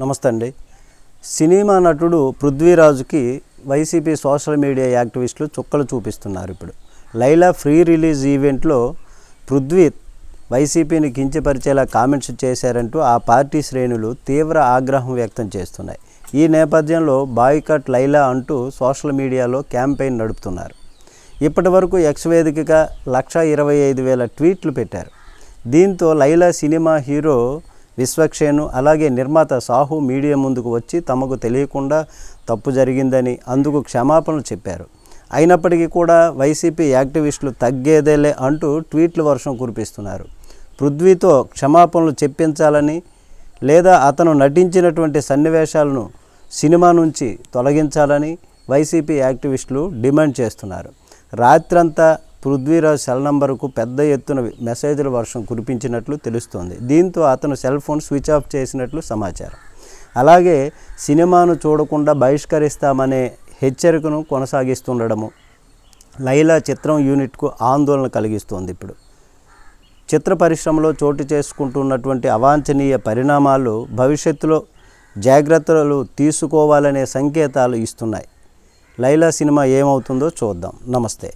నమస్తే అండి. సినిమా నటుడు పృథ్వీరాజుకి వైసీపీ సోషల్ మీడియా యాక్టివిస్టులు చుక్కలు చూపిస్తున్నారు ఇప్పుడు. లైలా ఫ్రీ రిలీజ్ ఈవెంట్లో పృథ్వీ వైసీపీని కించపరిచేలా కామెంట్స్ చేశారంటూ ఆ పార్టీ శ్రేణులు తీవ్ర ఆగ్రహం వ్యక్తం చేస్తున్నాయి. ఈ నేపథ్యంలో బాయ్కట్ లైలా అంటూ సోషల్ మీడియాలో క్యాంపెయిన్ నడుపుతున్నారు. ఇప్పటి వరకు ఎక్స్ వేదికగా లక్ష ఇరవై ఐదు వేల ట్వీట్లు పెట్టారు. దీంతో లైలా సినిమా హీరో విశ్వక్షేను అలాగే నిర్మాత సాహు మీడియా ముందుకు వచ్చి తమకు తెలియకుండా తప్పు జరిగిందని అందుకు క్షమాపణలు చెప్పారు. అయినప్పటికీ కూడా వైసీపీ యాక్టివిస్టులు తగ్గేదేలే అంటూ ట్వీట్ల వర్షం కురిపిస్తున్నారు. పృథ్వీతో క్షమాపణలు చెప్పించాలని లేదా అతను నటించినటువంటి సన్నివేశాలను సినిమా నుంచి తొలగించాలని వైసీపీ యాక్టివిస్టులు డిమాండ్ చేస్తున్నారు. రాత్రంతా పృథ్వీరాజ్ సెల్ నంబరుకు పెద్ద ఎత్తున మెసేజ్ల వర్షం కురిపించినట్లు తెలుస్తోంది. దీంతో అతను సెల్ ఫోన్ స్విచ్ ఆఫ్ చేసినట్లు సమాచారం. అలాగే సినిమాను చూడకుండా బహిష్కరిస్తామనే హెచ్చరికను కొనసాగిస్తుండడము లైలా చిత్రం యూనిట్కు ఆందోళన కలిగిస్తోంది ఇప్పుడు. చిత్ర పరిశ్రమలో చోటు చేసుకుంటున్నటువంటి అవాంఛనీయ పరిణామాలు భవిష్యత్తులో జాగ్రత్తలు తీసుకోవాలనే సంకేతాలు ఇస్తున్నాయి. లైలా సినిమా ఏమవుతుందో చూద్దాం. నమస్తే.